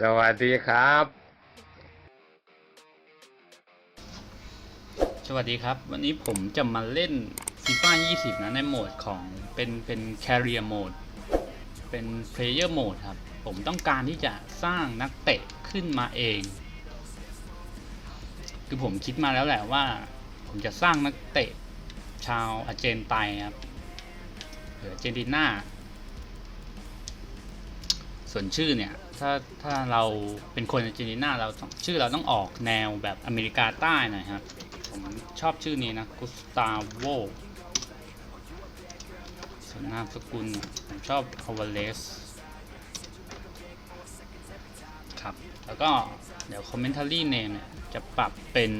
สวัสดีครับ สวัสดีครับ วันนี้ผมจะมาเล่นฟีฟ่า20 นะ ในโหมดของเป็นเป็น Career Mode เป็น Player Mode ครับ ผมต้องการที่จะสร้างนักเตะขึ้นมาเอง คือผมคิดมาแล้วแหละว่า ผมจะสร้างนักเตะชาวอาร์เจนไตนครับหรืออาร์เจนตินา ส่วนชื่อเนี่ยถ้าถ้าเราเป็นคนอาร์เจนตินาเราต้องชื่อเราต้องออกแนวแบบอเมริกาใต้หน่อยครับผมชอบชื่อนี้นะกุสตาโวส่วนนามสกุลผมชอบอวาเลสครับแล้วก็เดี๋ยว commentary name เนี่ยจะปรับเป็น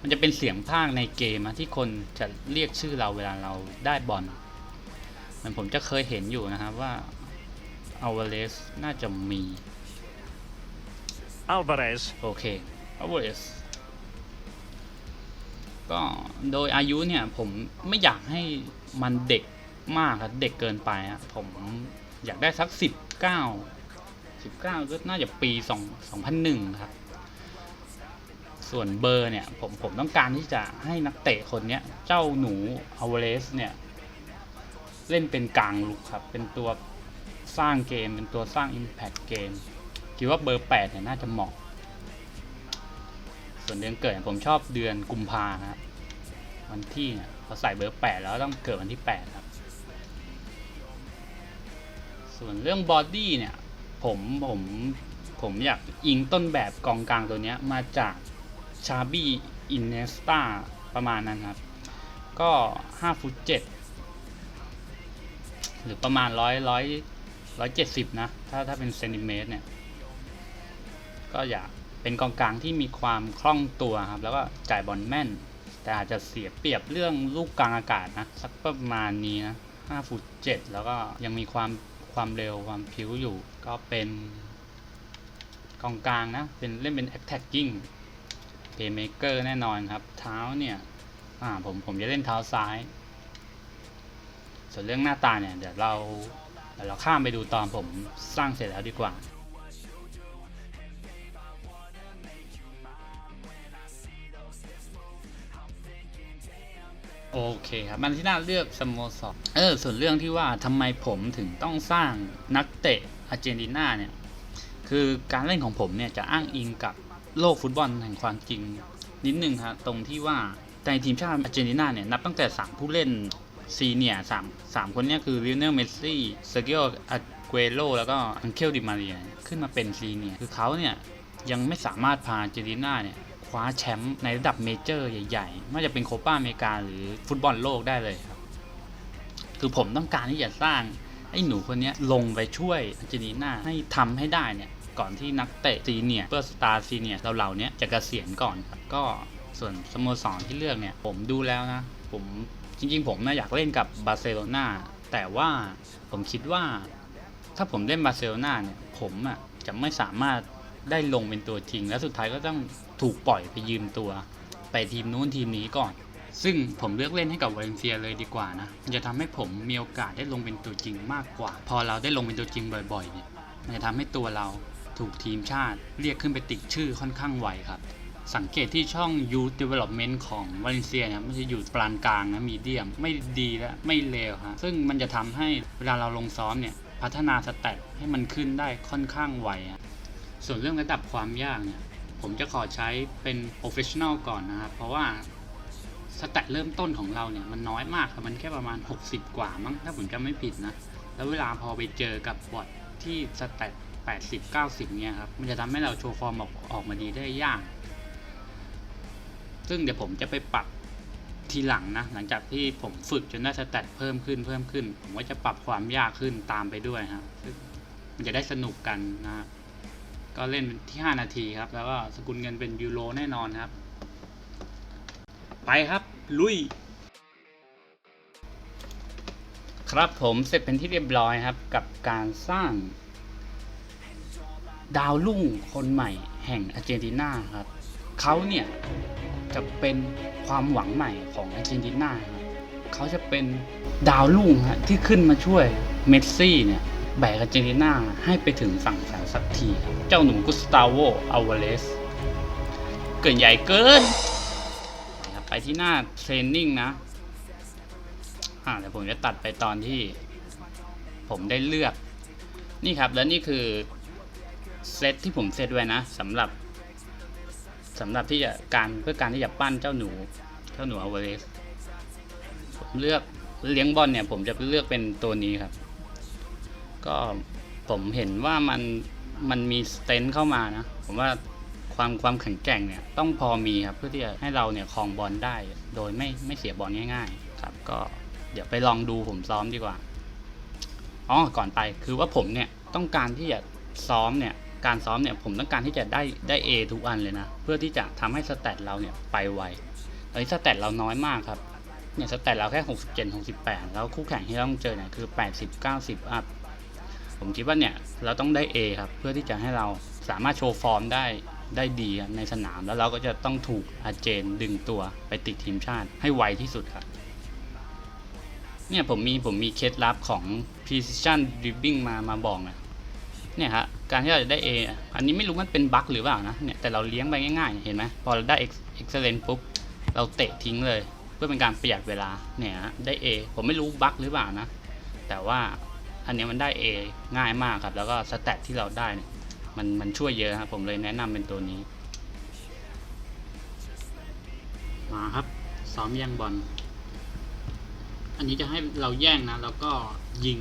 มันจะเป็นเสียงภาคในเกมที่คนจะเรียกชื่อเราเวลาเราได้บอลเหมันผมจะเคยเห็นอยู่นะครับว่า อวาเลสน่าจะมี Alvarez, โอเค Alvarez ก็โดยอายุเนี่ยผมไม่อยากให้มันเด็กมากครับเด็กเกินไปอะผมอยากได้สักสิบเก้าสิบเก้าก็น่าจะปีสองสองพันหนึ่งครับ ส่วนเบอร์เนี่ยผมผมต้องการที่จะให้นักเตะคนเนี้ย เจ้าหนูอ l ว a เลสเนี่ย เล่นเป็นกลางลุกครับ เป็นตัว สร้างเกมเป็นตัวสร้าง Impact เกมคิดว่าเบอร์8เนี่ยน่าจะเหมาะ ส่วนเดือนเกิดผมชอบเดือนกุมภาครับวันที่เนี่ยเราใส่เบอร์ 8 แล้วต้องเกิดวันที่ 8 ครับ ส่วนเรื่องบอดี้เนี่ยผมผมผมอยากอิงต้นแบบกองกลางตัวเนี้ยมาจากชาบี้อินเนสตาประมาณนั้นครับ ก็5ฟุต7หรือประมาณร้อย ร้อยเจ็ดสิบนะ ถ้าถ้าเป็นเซนติเมตรเนี่ย ก็อยากเป็นกองกลางที่มีความคล่องตัวครับ แล้วก็จ่ายบอลแม่น แต่อาจจะเสียเปรียบเรื่องลูกกลางอากาศนะ สักประมาณนี้นะ5ฟุต7แล้วก็ยังมีความความเร็วความผิวอยู่ ก็เป็นกองกลางนะ เป็นเล่นเป็น attacking playmaker แน่นอนครับ เท้าเนี่ยอ่าผมผมจะเล่นเท้าซ้าย ส่วนเรื่องหน้าตาเนี่ย เดี๋ยวเรา เดี๋ยวเราข้ามไปดูตอนผมสร้างเสร็จแล้วดีกว่าโอเคครับมันที่น่าเลือกสโมสรเออส่วนเรื่องที่ว่าทำไมผมถึงต้องสร้างนักเตะอาร์เจนตินาเนี่ยคือการเล่นของผมเนี่ยจะอ้างอิงกับโลกฟุตบอลแห่งความจริงนิดนึงครับตรงที่ว่าในทีมชาติอาร์เจนตินาเนี่ยนับตั้งแต่ 3 ผู้เล่น ซีเนียสามสามคนนี้คือลิเนลเมสซี่เซอร์เกียอาเกโรแล้วก็อังเคลดิมาเรียขึ้นมาเป็นซีเนียคือเขาเนี่ยยังไม่สามารถพาเจนตินาเนี่ยคว้าแชมป์ในระดับเมเจอร์ใหญ่ๆไม่ว่าจะเป็นโคปาอเมริกาหรือฟุตบอลโลกได้เลยครับ คือผมต้องการที่จะสร้างไอ้หนูคนนี้ลงไปช่วยอาร์เจนตินาให้ทำให้ได้เนี่ยก่อนที่นักเตะซีเนียเพื่อสตาร์ซีเนียเราๆเนี้ยจะเกษียณก่อนครับก็ส่วนสโมสรที่เลือกเนี่ยผมดูแล้วนะ ผม ริงๆ ผมน่าอยากเล่นกับบาร์เซโลนาแต่ว่าผมคิดว่าถ้าผมเล่นบาร์เซโลนาเนี่ยผมอะจะไม่สามารถได้ลงเป็นตัวจริง และสุดท้ายก็ต้องถูกปล่อยไปยืมตัว ไปทีมนู้นทีมนี้ก่อน ซึ่งผมเลือกเล่นให้กับวาเลนเซียเลยดีกว่านะจะทำให้ผมมีโอกาสได้ลงเป็นตัวจริงมากกว่า พอเราได้ลงเป็นตัวจริงบ่อยๆเนี่ยมันจะทำให้ตัวเราถูกทีมชาติเรียกขึ้นไปติดชื่อค่อนข้างไวครับ สังเกตที่ช่อง Youth Development ของวาเลนเซียนี่ยมันจะอยู่ปานกลางนะมีเดียมไม่ดีและไม่เลวฮะซึ่งมันจะทำให้เวลาเราลงซ้อมเนี่ยพัฒนาสเตตให้มันขึ้นได้ค่อนข้างไวส่วนเรื่องระดับความยากเนี่ยผมจะขอใช้เป็น professional ก่อนนะครับ เพราะว่าสเตตเริ่มต้นของเราเนี่ยมันน้อยมากครับมันแค่ประมาณ 60 กว่ามั้งถ้าผมจำไม่ผิดนะ แล้วเวลาพอไปเจอกับบอทที่สเตต80 90 เนี่ยครับ มันจะทำให้เราโชว์ฟอร์มออกออกมาดีได้ยาก ซึ่งเดี๋ยวผมจะไปปรับทีหลังนะ หลังจากที่ผมฝึกจนได้สแตทเพิ่มขึ้นเพิ่มขึ้น ผมก็จะปรับความยากขึ้นตามไปด้วยครับมันจะได้สนุกกันนะฮะก็เล่นที่ 5 นาทีครับ แล้วก็สกุลเงินเป็นยูโรแน่นอนครับ ไปครับ ลุย ครับผมเสร็จเป็นที่เรียบร้อยครับ กับการสร้าง ดาวรุ่งคนใหม่แห่งอาร์เจนตินาครับ เขาเนี่ย จะเป็นความหวังใหม่ของอาร์เจนตินาครับเขาจะเป็นดาวรุ่งฮะที่ขึ้นมาช่วยเมสซี่เนี่ยแบกอาร์เจนตินาให้ไปถึงฝั่งฝันสักทีเจ้าหนุ่มกุสตาโวอัลวาเลสเกินใหญ่เกิน ไปที่หน้าเทรนนิ่งนะอ่าเดี๋ยวผมจะตัดไปตอนที่ผมได้เลือก นี่ครับ แล้วนี่คือเซตที่ผมเซตไว้นะสำหรับ สำหรับที่จะการเพื่อการที่จะปั้นเจ้าหนู เจ้าหนูอเวเรสผมเลือกเลี้ยงบอลเนี่ย ผมจะเลือกเป็นตัวนี้ครับ ก็ผมเห็นว่ามันมันมีสเตนเข้ามานะ ผมว่าความความแข็งแกร่งเนี่ยต้องพอมีครับ เพื่อที่จะให้เราเนี่ยครองบอลได้ โดยไม่ไม่เสียบอลง่าย ๆ ครับ ก็เดี๋ยวไปลองดูผมซ้อมดีกว่าอ๋อก่อนไปคือว่าผมเนี่ยต้องการที่จะซ้อมเนี่ย การซ้อมเนี่ยผมต้องการที่จะได้ได้ A ทุกอันเลยนะ เพื่อที่จะทำให้สแตทเราเนี่ยไปไวตอนนี้สแตทเราน้อยมากครับเนี่ยสแตทเราแค่ 67 68 แล้วคู่แข่งที่เราต้องเจอเนี่ยคือ 80 90 อัพผมคิดว่าเนี่ยเราต้องได้ A ครับเพื่อที่จะให้เราสามารถโชว์ฟอร์มได้ได้ดีในสนามแล้วเราก็จะต้องถูกอาเจนดึงตัวไปติดทีมชาติให้ไวที่สุดครับเนี่ยผมมีผมมีเคล็ดลับของ precision dribbling มามาบอกนะ เนี่ยฮะการที่เราจะได้ A อันนี้ไม่รู้มันเป็นบั๊กหรือเปล่านะเนี่ยแต่เราเลี้ยงไปง่ายๆ เห็นไหมพอเราได้ excellent ปุ๊บเราเตะทิ้งเลย เพื่อเป็นการประหยัดเวลาเนี่ยฮะได้ A ผมไม่รู้บั๊กหรือเปล่านะ แต่ว่าอันนี้มันได้ A ง่ายมากครับ แล้วก็สแตทที่เราได้เนี่ยมันมันช่วยเยอะครับผมเลยแนะนำเป็นตัวนี้ มาครับซ้อมแย่งบอลอันนี้จะให้เราแย่งนะ แล้วก็ยิง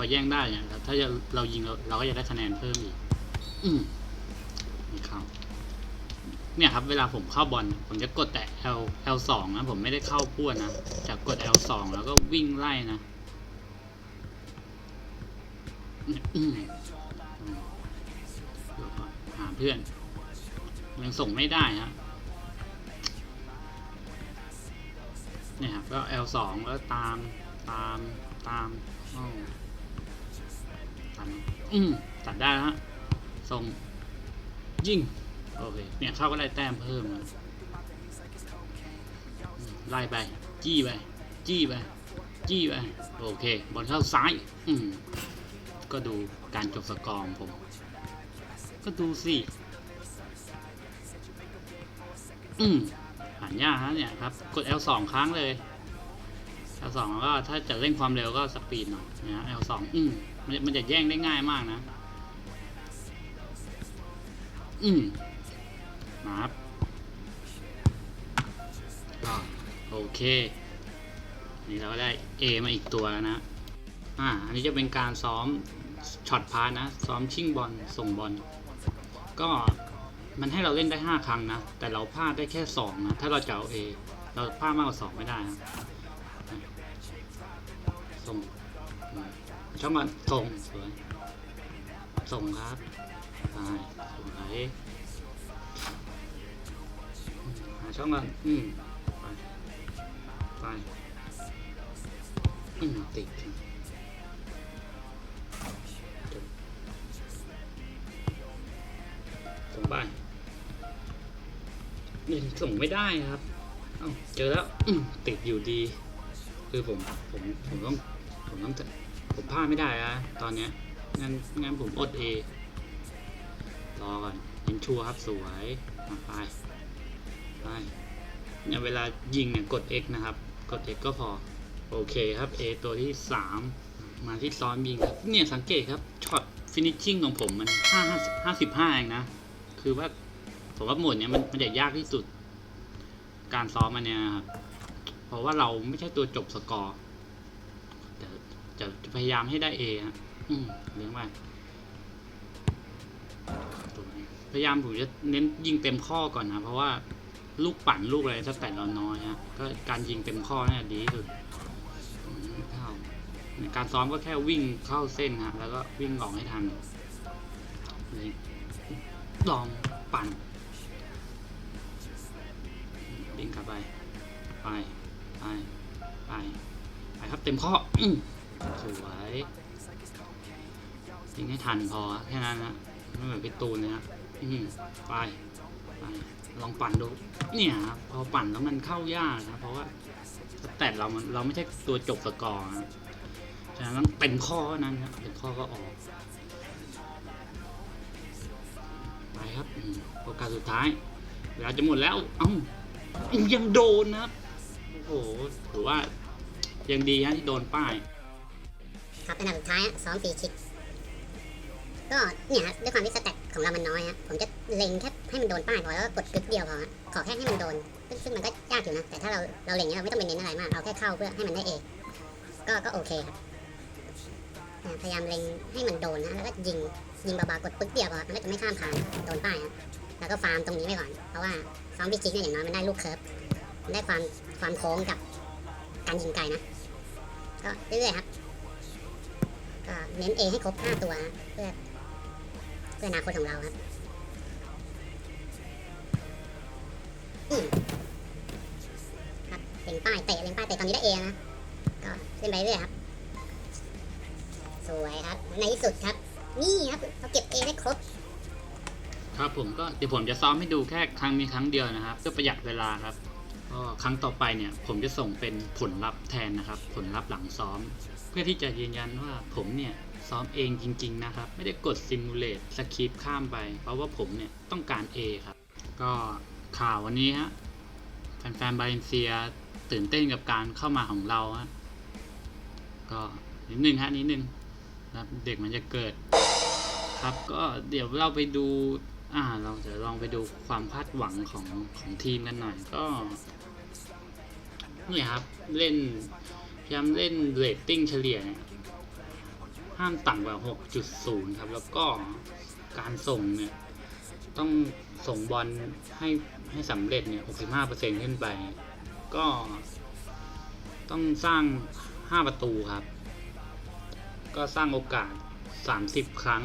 อแย่งได้เนี่ยแล้วถ้าจะเรายิงเราเราก็จะได้คะแนนเพิ่มอีกอืมนี่ครับเนี่ยครับเวลาผมเข้าบอลผมจะกดแต่ L L สองนะผมไม่ได้เข้าป้วนนะจะกด L สองแล้วก็วิ่งไล่นะเนี่ยอืมอืมเดี๋ยวก่อนหาเพื่อนยังส่งไม่ได้ฮะเนี่ยครับก็ L สองแล้วตามตามตามอ้าวตัด อืมตัดได้ฮะส่งยิงโอเคเนี่ยเข้าก็ได้แต้มเพิ่มไล่ไป จี้ไป จี้ไป จี้ไป โอเค บอลเข้าซ้าย อืมก็ดูการจบสกอร์ผม ก็ดูสิ อืมอ่านยากนะเนี่ยครับ กด L สองครั้งเลย L สองแล้วก็ถ้าจะเร่งความเร็วก็สปีดหน่อยนะ L สองอืม มันมันจะแย่งได้ง่ายมากนะ อืมมาครับก็โอเคนี่เราก็ได้ A มาอีกตัวแล้วนะ อ่า อันนี้จะเป็นการซ้อมช็อตพาสนะ ซ้อมชิ่งบอล ส่งบอล ก็มันให้เราเล่นได้ 5 ครั้งนะ แต่เราพลาดได้แค่ 2 นะ ถ้าเราจะเอา A เราพลาดมากกว่า 2 ไม่ได้นะส่งอืม ช่องมันส่งสวยส่งครับไปสวยหาช่องมันอืมไปไปอืมติดส่งไปนี่ส่งไม่ได้ครับเอ้าเจอแล้วติดอยู่ดี คือผมผมผมต้องผมต้อง ผมพลาดไม่ได้อะตอนเนี้ยงั้นงั้นผมอดเอรอก่อนยิงชัวร์ครับสวยไปไปเนี่ยเวลายิงเนี่ยกด X นะครับ กด X ก็พอ โอเคครับ A ตัวที่ 3 มาที่ซ้อนยิงครับ เนี่ยสังเกตครับช็อตฟินิชชิ่งของผมมัน5 55เองนะ คือว่าผมว่าหมดเนี้ยมันมันจะยากที่สุด การซ้อมมันเนี่ยครับ เพราะว่าเราไม่ใช่ตัวจบสกอร์แต่ จะจะพยายามให้ได้เอฮะอืมเลี้ยงไปพยายามผมจะเน้นยิงเต็มข้อก่อนนะเพราะว่าลูกปั่นลูกอะไรถ้าแต่เราน้อยฮะก็การยิงเต็มข้อเนี่ยดีที่สุดการซ้อมก็แค่วิ่งเข้าเส้นฮะแล้วก็วิ่งหลอกให้ทันลองปั่นวิ่งกลับไป ไป ไป ไป ไปครับเต็มข้ออืม สวยยิงให้ทันพอแค่นั้นนะไม่เหมือนพี่ตูนเลยนะไปไปลองปั่นดู เนี่ยครับพอปั่นแล้วมันเข้ายากนะเพราะว่าแต่เรามันเราไม่ใช่ตัวจบสกอร์นะชฉะนั้นเต็มข้อนั้นครับเต็มข้อก็ออกไปครับโอกาสสุดท้ายเวลาจะหมดแล้วเอ้าเอ้ายังโดนนะครับโอ้โหถือว่ายังดีฮะที่โดนป้าย ครับอันดับสุดท้ายฮะซ้อมฟรีคิกก็เนี่ยฮะด้วยความที่สแต็กของเรามันน้อยฮะผมจะเล็งแค่ให้มันโดนป้ายพอแล้วก็กดกึ๊กเดียวพอขอแค่ให้มันโดนซึ่งซึ่งมันก็ยากอยู่นะ แต่ถ้าเราเราเล็งเนี่ยเราไม่ต้องไปเน้นอะไรมาก เอาแค่เข้าเพื่อให้มันได้เอก็ก็โอเคครับพยายามเล็งให้มันโดนนะแล้วก็ยิงยิงเบาๆกดปึ๊กเดียวพอมันก็จะไม่ข้ามคานโดนป้ายฮะแล้วก็ฟาร์มตรงนี้ไปก่อน เพราะว่าซ้อมฟรีคิกเนี่ยอย่างน้อยมันได้ลูกเคิร์ฟได้ความความโค้งกับการยิงไกลนะ ก็เรื่อยๆครับ ก็เน้น A ให้ครบ 5 ตัว เพื่อเพื่ออนาคตของเราครับครับเล็งป้ายเตะเล็งป้ายเตะตอนนี้ได้ A นะ ก็เล่นไปเรื่อยครับ สวยครับ ในที่สุดครับ นี่ครับเราเก็บ A ได้ครบ ครับผมก็เดี๋ยวผมจะซ้อมให้ดูแค่ครั้งมีครั้งเดียวนะครับเพื่อประหยัดเวลาครับก็ครั้งต่อไปเนี่ยผมจะส่งเป็นผลลัพธ์แทนนะครับ ผลลัพธ์หลังซ้อม เพื่อที่จะยืนยันว่าผมเนี่ยซ้อมเองจริง ๆ นะครับ ไม่ได้กดซิมูเลตสคริปข้ามไป เพราะว่าผมเนี่ยต้องการ A ครับ ก็ข่าววันนี้ฮะแฟนๆบาเลนเซียตื่นเต้นกับการเข้ามาของเราฮะก็นิดนึงฮะนิดนึงนะเด็กมันจะเกิด ครับก็เดี๋ยวเราไปดูอ่าเราจะลองไปดูความคาดหวังของของทีมกันหน่อยก็นี่ครับเล่น ยายามเล่นเรตติ้งเฉลี่ยเนี่ยห้ามต่ำกว่า 6.0 ครับ แล้วก็การส่งเนี่ย ต้องส่งบอลให้ให้สำเร็จเนี่ย 65%ขึ้นไป ก็ต้องสร้าง 5 ประตูครับ ก็สร้างโอกาส 30 ครั้ง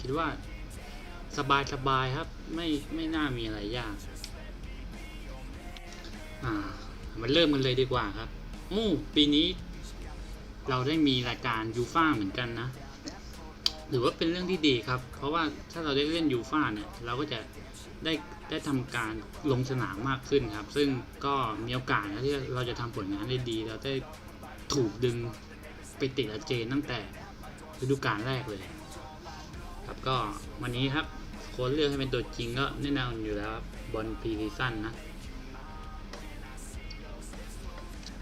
คิดว่าสบายสบายครับ ไม่ไม่น่ามีอะไรยาก อ่า มันเริ่มกันเลยดีกว่าครับ อู้ปีนี้เราได้มีรายการยูฟ่าเหมือนกันนะหรือว่าเป็นเรื่องที่ดีครับ เพราะว่าถ้าเราได้เล่นยูฟ่าเนี่ย เราก็จะได้ได้ทำการลงสนามมากขึ้นครับ ซึ่งก็มีโอกาสนะที่เราจะทำผลงานได้ดี เราได้ถูกดึงไปติดอาเจนตั้งแต่ฤดูกาลแรกเลย ครับก็วันนี้ครับโค้ชเลือกให้เป็นตัวจริงก็แน่นอนอยู่แล้วบบอลพรีซีซั่นนะ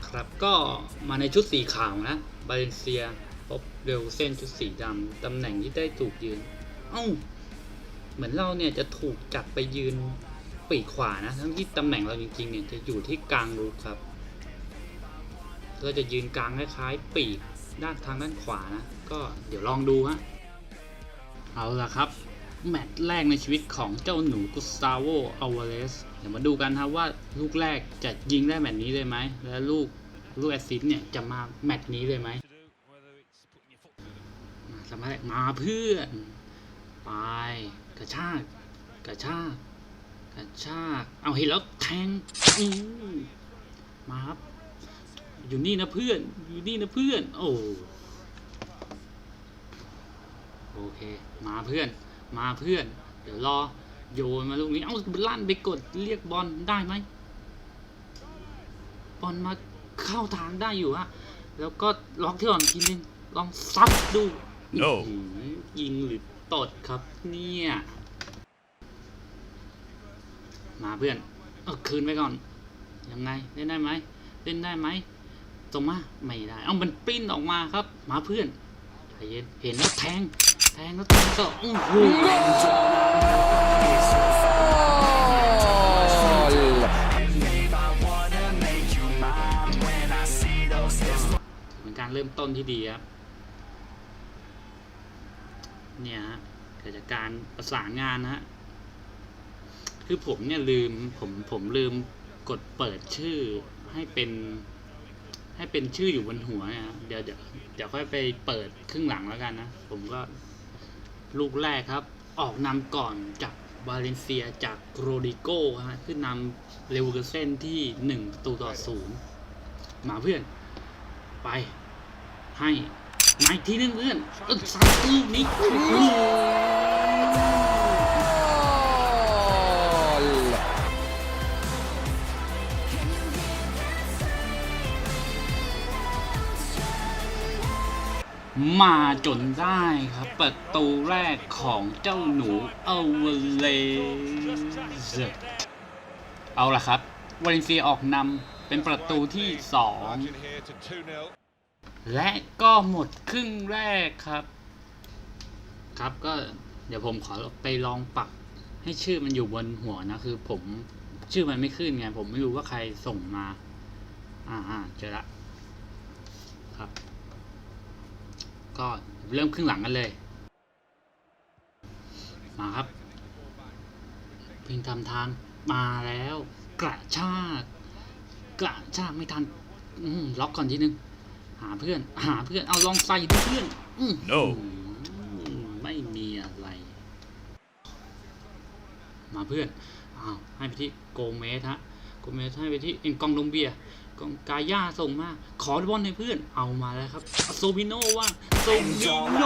ครับก็มาในชุดสีขาวนะบาเลนเซียพบเรลเส้นชุดสีดำตำแหน่งที่ได้ถูกยืน เอ้า เหมือนเราเนี่ยจะถูกจับไปยืนปีกขวานะ ทั้งที่ตำแหน่งเราจริงๆเนี่ยจะอยู่ที่กลางรูครับ เราจะยืนกลางคล้ายๆปีกด้านทางด้านขวานะ ก็เดี๋ยวลองดูฮะ เอาละครับ แมตช์แรกในชีวิตของเจ้าหนูกุสตาโวอัลวาเรส ดี๋ยวมาดูกันครับว่าลูกแรกจะยิงได้แมตช์นี้เลยไหม และลูกลูกแอสซิสเนี่ยจะมาแมตช์นี้เลยไหมมาสมัยมาเพื่อนไปกระชากกระชากกระชากเอาเห็นแล้วแทงมาครับอยู่นี่นะเพื่อน อยู่นี่นะเพื่อน โอ้โอเค มาเพื่อน มาเพื่อน เดี๋ยวรอ โยนมาลูกนี้ เอ้าลั่นไปกดเรียกบอลได้ไหมบอลมาเข้าทางได้อยู่ฮะ แล้วก็ล็อกที่ก่อนทีนึง ลองซับดู No อื้อหือยิงหรือตดครับเนี่ย มาเพื่อนเออคืนไปก่อน ยังไง เล่นได้ไหม เล่นได้ไหมส่งมา ไม่ได้ เอามันปริ้นออกมาครับ มาเพื่อนใจเย็นเห็นแล้วแทง แทงแล้วแทงก็อู้หูเป็นการเริ่มต้นที่ดีครับ เนี่ยฮะเกิดจากการประสานงานนะฮะ คือผมเนี่ยลืมผมผมลืมกดเปิดชื่อให้เป็นให้เป็นชื่ออยู่บนหัวนะฮะเดี๋ยวเดี๋ยวเดี๋ยวค่อยไปเปิดครึ่งหลังแล้วกันนะ ผมก็ ลูกแรกครับ ออกนำก่อนจากบาเลนเซียจากโรดิโก้ฮะขึ้นนำเลเวอร์เซนที่หนึ่งประตูต่อศูนย์มาเพื่อน ไป ให้มาอีกทีนึงเพื่อนเออซัดลูกนี้โอ้โห มาจนได้ครับประตูแรกของเจ้าหนูเอเวเลสเอาละครับวาเลนเซียออกนำเป็นประตูที่สอง Margin here to 2-0. และก็หมดครึ่งแรกครับ ครับก็เดี๋ยวผมขอไปลองปรับให้ชื่อมันอยู่บนหัวนะ คือผมชื่อมันไม่ขึ้นไง ผมไม่รู้ว่าใครส่งมา อ่าเจอละครับ ก็เริ่มครึ่งหลังกันเลย มาครับ เพิ่งทำทางมาแล้ว กระชากกระชากไม่ทันอืมล็อกก่อนทีนึง หาเพื่อน หาเพื่อนเอาลองใส่ดูเพื่อนอืม No อืมไม่มีอะไร มาเพื่อนอ้าวให้ไปที่โกเมสฮะโกเมสให้ไปที่เอ็นกองลงเบีย กองกาย่าส่งมา ขอบอลให้เพื่อนเอามาแล้วครับโซบิโนว่างโซบิโน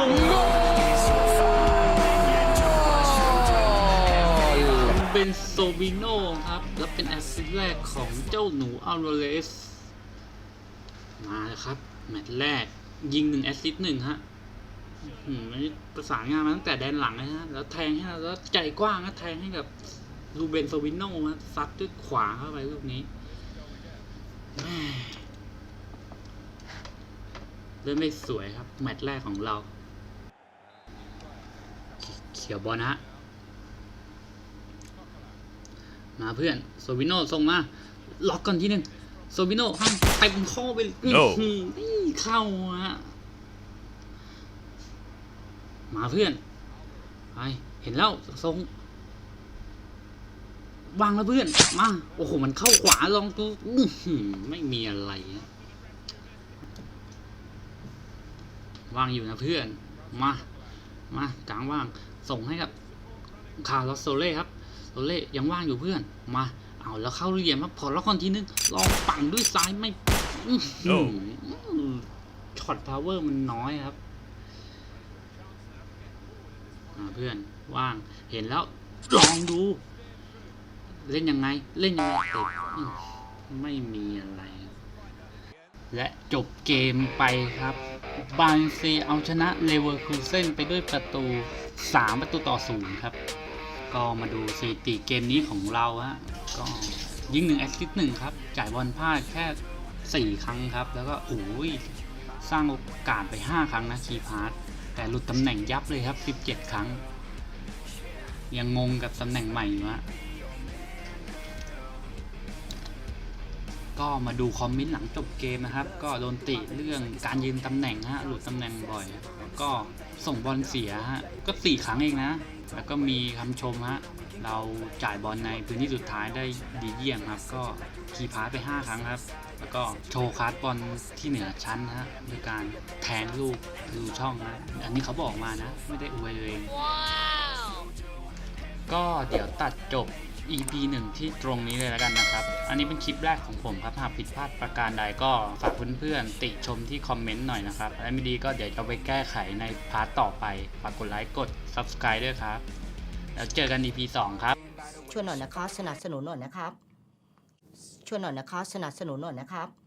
เป็นโซบิโนครับ แล้วเป็นแอสซิสต์แรกของเจ้าหนูอัลโรเลส มาแล้วครับ แมตช์แรกยิงหนึ่งแอสซิสต์หนึ่งฮะประสานงานมาตั้งแต่แดนหลังเลยฮะ แล้วแทงให้เราแล้วใจกว้างนะแทงให้กับรูเบนโซวิโน่ฮะซัดด้วยขวาเข้าไปลูกนี้ เริ่มไม่สวยครับ แมตช์แรกของเรา เขียวบอลนะฮะ มาเพื่อน โซวิโน่ส่งมา ล็อกก่อนที่หนึ่งโซบิโน่ห้ามเต็มข้อไปเลย No อื้อหือนี่เข้าฮะ มาเพื่อน ไป เห็นแล้วทรง วางแล้วเพื่อน มา โอ้โห มันเข้าขวาลองดูอื้อหือไม่มีอะไรฮะวางอยู่นะเพื่อน มา มากลางว่าง ส่งให้กับคาร์ลอสโซเล่ครับ โซเล่ยังว่างอยู่เพื่อน มา เอาแล้วเข้าเหลี่ยมครับพอแล้วก่อนทีนึง ลองปั่นด้วยซ้ายไม่อื้อหือช็อตพาวเวอร์มันน้อยครับอ่าเพื่อนว่าง เห็นแล้วลองดู เล่นยังไง เล่นยังไงติดไม่มีอะไร และจบเกมไปครับ บาเลนซีเอาชนะเลเวอร์คูเซนไปด้วยประตู 3 ประตูต่อศูนย์ครับ ก็มาดูสถิติเกมนี้ของเราฮะก็ยิงหนึ่งแอสซิสต์หนึ่งครับ จ่ายบอลพลาดแค่ 4 ครั้งครับ แล้วก็โอ้ยสร้างโอกาสไป 5 ครั้งนะคีพาร์ตแต่หลุดตำแหน่งยับเลยครับ 17 ครั้ง ยังงงกับตำแหน่งใหม่อยู่ฮะ ก็มาดูคอมเมนต์หลังจบเกมนะครับ ก็โดนติเรื่องการยืนตำแหน่งฮะหลุดตำแหน่งบ่อย ก็ส่งบอลเสียฮะก็สี่ครั้งเองนะ แล้วก็มีคำชมฮะเราจ่ายบอลในพื้นที่สุดท้ายได้ดีเยี่ยมครับ ก็คีย์พาสไป 5 ครั้งครับ แล้วก็โชว์คาร์ดบอลที่เหนือชั้นนะฮะด้วยการแทงลูกดูช่องนะอันนี้เขาบอกมานะ ไม่ได้อวยตัวเองก็เดี๋ยวตัดจบ EP หนึ่งที่ตรงนี้เลยแล้วกันนะครับ อันนี้เป็นคลิปแรกของผมครับ หากผิดพลาดประการใดก็ฝากเพื่อนๆ ติชมที่คอมเมนต์หน่อยนะครับและไม่ดีก็เดี๋ยวจะไปแก้ไขในพาร์ทต่อไป ฝากกดไลค์ กด Subscribe ด้วยครับ แล้วเจอกัน EP 2 ครับ ช่วยหน่อยนะครับ สนับสนุนหน่อยนะครับ ช่วยหน่อยนะครับ สนับสนุนหน่อยนะครับ